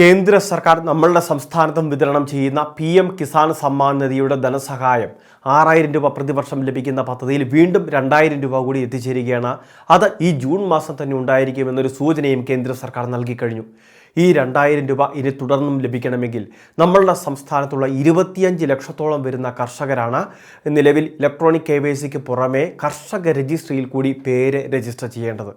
കേന്ദ്ര സർക്കാർ നമ്മളുടെ സംസ്ഥാനത്തും വിതരണം ചെയ്യുന്ന പി എം കിസാൻ സമ്മാൻ നിധിയുടെ ധനസഹായം ആറായിരം രൂപ പ്രതിവർഷം ലഭിക്കുന്ന പദ്ധതിയിൽ വീണ്ടും രണ്ടായിരം രൂപ കൂടി എത്തിച്ചേരുകയാണ്. അത് ഈ ജൂൺ മാസം തന്നെ ഉണ്ടായിരിക്കുമെന്നൊരു സൂചനയും കേന്ദ്ര സർക്കാർ നൽകിക്കഴിഞ്ഞു ഈ രണ്ടായിരം രൂപ ഇനി തുടർന്നും ലഭിക്കണമെങ്കിൽ നമ്മളുടെ സംസ്ഥാനത്തുള്ള ഇരുപത്തിയഞ്ച് ലക്ഷത്തോളം വരുന്ന കർഷകരാണ് നിലവിൽ ഇലക്ട്രോണിക് കെ വൈ സിക്ക് പുറമെ കർഷക രജിസ്ട്രിയിൽ കൂടി പേര് രജിസ്റ്റർ ചെയ്യേണ്ടത്.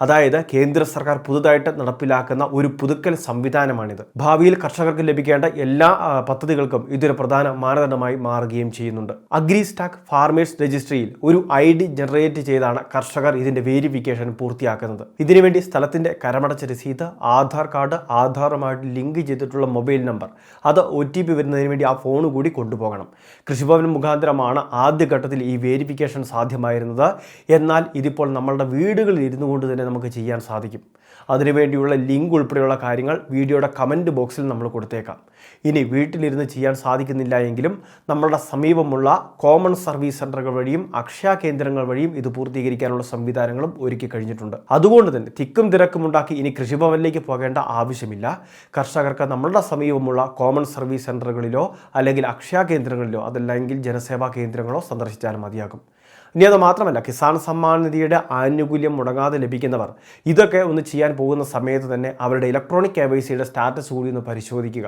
അതായത് കേന്ദ്ര സർക്കാർ പുതുതായിട്ട് നടപ്പിലാക്കുന്ന ഒരു പുതുക്കൽ സംവിധാനമാണിത്. ഭാവിയിൽ കർഷകർക്ക് ലഭിക്കേണ്ട എല്ലാ പദ്ധതികൾക്കും ഇതൊരു പ്രധാന മാനദണ്ഡമായി മാറുകയും ചെയ്യുന്നുണ്ട്. അഗ്രി സ്റ്റാക്ക് ഫാർമേഴ്സ് രജിസ്ട്രിയിൽ ഒരു ഐ ഡി ജനറേറ്റ് ചെയ്താണ് കർഷകർ ഇതിന്റെ വേരിഫിക്കേഷൻ പൂർത്തിയാക്കുന്നത്. ഇതിനുവേണ്ടി സ്ഥലത്തിന്റെ കരമടച്ച രസീത് ആധാർ കാർഡ് ആധാറുമായിട്ട് ലിങ്ക് ചെയ്തിട്ടുള്ള മൊബൈൽ നമ്പർ അത് ഒ ടി പി വരുന്നതിന് വേണ്ടി ആ ഫോൺ കൂടി കൊണ്ടുപോകണം. കൃഷിഭവൻ മുഖാന്തരമാണ് ആദ്യഘട്ടത്തിൽ ഈ വേരിഫിക്കേഷൻ സാധ്യമായിരുന്നത്. എന്നാൽ ഇതിപ്പോൾ നമ്മളുടെ വീടുകളിൽ ഇരുന്നു കൊണ്ട് തന്നെ നമുക്ക് ചെയ്യാൻ സാധിക്കും. അതിനുവേണ്ടിയുള്ള ലിങ്ക് ഉൾപ്പെടെയുള്ള കാര്യങ്ങൾ വീഡിയോയുടെ കമന്റ് ബോക്സിൽ നമ്മൾ കൊടുത്തേക്കാം. ഇനി വീട്ടിലിരുന്ന് ചെയ്യാൻ സാധിക്കുന്നില്ല എങ്കിലും നമ്മളുടെ സമീപമുള്ള കോമൺ സർവീസ് സെന്ററുകൾ വഴിയും അക്ഷയ കേന്ദ്രങ്ങൾ വഴിയും ഇത് പൂർത്തീകരിക്കാനുള്ള സംവിധാനങ്ങളും ഒരുക്കി കഴിഞ്ഞിട്ടുണ്ട്. അതുകൊണ്ട് തന്നെ തിക്കും തിരക്കും ഉണ്ടാക്കി ഇനി കൃഷിഭവനിലേക്ക് പോകേണ്ട ആവശ്യമില്ല. കർഷകർക്ക് നമ്മളുടെ സമീപമുള്ള കോമൺ സർവീസ് സെന്ററുകളിലോ അല്ലെങ്കിൽ അക്ഷയ കേന്ദ്രങ്ങളിലോ അതല്ലെങ്കിൽ ജനസേവാ കേന്ദ്രങ്ങളോ സന്ദർശിച്ചാൽ മതിയാകും. ഇനി അത് മാത്രമല്ല കിസാൻ സമ്മാൻ നിധിയുടെ ആനുകൂല്യം മുടങ്ങാതെ ലഭിക്കുന്നവർ ഇതൊക്കെ ഒന്ന് ചെയ്യാൻ പോകുന്ന സമയത്ത് തന്നെ അവരുടെ ഇലക്ട്രോണിക് കെ വൈ സിയുടെ സ്റ്റാറ്റസ് കൂടി ഒന്ന് പരിശോധിക്കുക.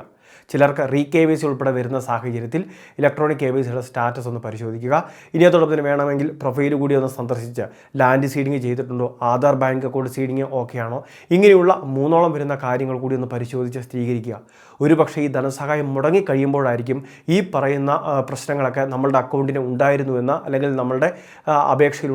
ചിലർക്ക് റീ കെ വൈ സി ഉൾപ്പെടെ വരുന്ന സാഹചര്യത്തിൽ ഇലക്ട്രോണിക് കെ വൈ സിയുടെ സ്റ്റാറ്റസ് ഒന്ന് പരിശോധിക്കുക. ഇനി അതോടൊപ്പം വേണമെങ്കിൽ പ്രൊഫൈൽ കൂടി ഒന്ന് സന്ദർശിച്ച് ലാൻഡ് സീഡിങ് ചെയ്തിട്ടുണ്ടോ Aadhaar bank account seeding okay ആണോ ഇങ്ങനെയുള്ള മൂന്നോളം വരുന്ന കാര്യങ്ങൾ കൂടി ഒന്ന് പരിശോധിച്ച് സ്ഥിരീകരിക്കുക. ഒരു പക്ഷേ ഈ ധനസഹായം മുടങ്ങി കഴിയുമ്പോഴായിരിക്കും ഈ പറയുന്ന പ്രശ്നങ്ങളൊക്കെ നമ്മളുടെ അക്കൗണ്ടിന് ഉണ്ടായിരുന്നുവെന്ന് അല്ലെങ്കിൽ നമ്മളുടെ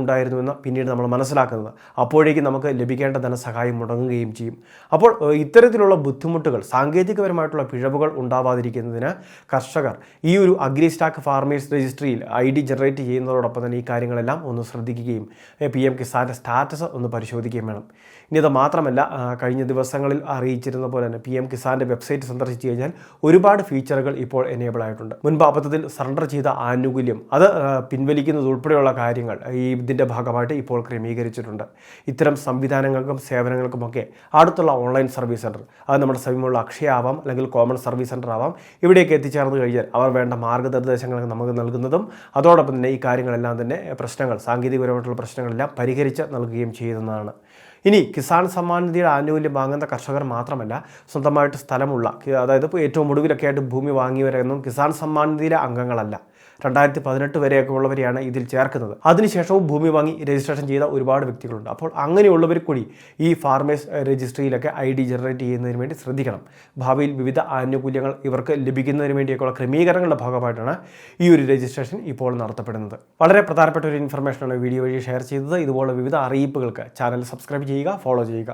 ഉണ്ടായിരുന്നുവെന്ന് പിന്നീട് നമ്മൾ മനസ്സിലാക്കുന്നത്. അപ്പോഴേക്കും നമുക്ക് ലഭിക്കേണ്ട ധനസഹായം മുടങ്ങുകയും ചെയ്യും. അപ്പോൾ ഇത്തരത്തിലുള്ള ബുദ്ധിമുട്ടുകൾ സാങ്കേതികപരമായിട്ടുള്ള പിഴവുകൾ ഉണ്ടാവാതിരിക്കുന്നതിന് കർഷകർ ഈ ഒരു അഗ്രി സ്റ്റാക്ക് ഫാർമേഴ്സ് രജിസ്ട്രിയിൽ ഐ ഡി ജനറേറ്റ് ചെയ്യുന്നതോടൊപ്പം തന്നെ ഈ കാര്യങ്ങളെല്ലാം ഒന്ന് ശ്രദ്ധിക്കുകയും പി എം കിസാന്റെ സ്റ്റാറ്റസ് ഒന്ന് പരിശോധിക്കുകയും വേണം. ഇനി അത് മാത്രമല്ല കഴിഞ്ഞ ദിവസങ്ങളിൽ അറിയിച്ചിരുന്ന പോലെ തന്നെ പി എം കിസാന്റെ വെബ്സൈറ്റ് സന്ദർശിച്ചു കഴിഞ്ഞാൽ ഒരുപാട് ഫീച്ചറുകൾ ഇപ്പോൾ എനേബിൾ ആയിട്ടുണ്ട്. മുൻപ് അബദ്ധത്തിൽ സറണ്ടർ ചെയ്ത ആനുകൂല്യം അത് പിൻവലിക്കുന്നത് ഉൾപ്പെടെയുള്ള കാര്യങ്ങൾ ഈ ഇതിന്റെ ഭാഗമായിട്ട് ഇപ്പോൾ ക്രമീകരിച്ചിട്ടുണ്ട്. ഇത്തരം സംവിധാനങ്ങൾക്കും സേവനങ്ങൾക്കുമൊക്കെ അടുത്തുള്ള ഓൺലൈൻ സർവീസ് സെന്റർ അത് നമ്മുടെ സമീപമുള്ള അക്ഷയ ആവാം അല്ലെങ്കിൽ കോമൺ സർവീസ് സെന്റർ ആവാം ഇവിടേക്ക് എത്തിച്ചേർന്ന് കഴിഞ്ഞാൽ അവർ വേണ്ട മാർഗനിർദ്ദേശങ്ങൾ നമുക്ക് നൽകുന്നതും അതോടൊപ്പം തന്നെ ഈ കാര്യങ്ങളെല്ലാം തന്നെ പ്രശ്നങ്ങൾ സാങ്കേതികപരമായിട്ടുള്ള പ്രശ്നങ്ങളെല്ലാം പരിഹരിച്ച് നൽകുകയും ചെയ്യുന്നതാണ്. ഇനി കിസാൻ സമ്മാൻ നിധിയുടെ ആനുകൂല്യം വാങ്ങുന്ന കർഷകർ മാത്രമല്ല സ്വന്തമായിട്ട് സ്ഥലമുള്ള അതായത് ഇപ്പോൾ ഏറ്റവും ഒടുവിലൊക്കെ ആയിട്ട് ഭൂമി വാങ്ങിയവരെന്നും കിസാൻ സമ്മാൻ നിധിയിലെ അംഗങ്ങളല്ല. രണ്ടായിരത്തി പതിനെട്ട് വരെയൊക്കെ ഉള്ളവരെയാണ് ഇതിൽ ചേർക്കുന്നത്. അതിനുശേഷവും ഭൂമി വാങ്ങി രജിസ്ട്രേഷൻ ചെയ്ത ഒരുപാട് വ്യക്തികളുണ്ട്. അപ്പോൾ അങ്ങനെയുള്ളവർ കൂടി ഈ ഫാർമേഴ്സ് രജിസ്ട്രിയിലൊക്കെ ഐ ഡി ജനറേറ്റ് ചെയ്യുന്നതിന് വേണ്ടി ശ്രദ്ധിക്കണം. ഭാവിയിൽ വിവിധ ആനുകൂല്യങ്ങൾ ഇവർക്ക് ലഭിക്കുന്നതിന് വേണ്ടിയൊക്കെയുള്ള ക്രമീകരണങ്ങളുടെ ഭാഗമായിട്ടാണ് ഈ ഒരു രജിസ്ട്രേഷൻ ഇപ്പോൾ നടത്തപ്പെടുന്നത്. വളരെ പ്രധാനപ്പെട്ട ഒരു ഇൻഫർമേഷനാണ് വീഡിയോ വഴി ഷെയർ ചെയ്തത്. ഇതുപോലെ വിവിധ അറിയിപ്പുകൾക്ക് ചാനൽ സബ്സ്ക്രൈബ് ചെയ്യുക ഫോളോ ചെയ്യുക.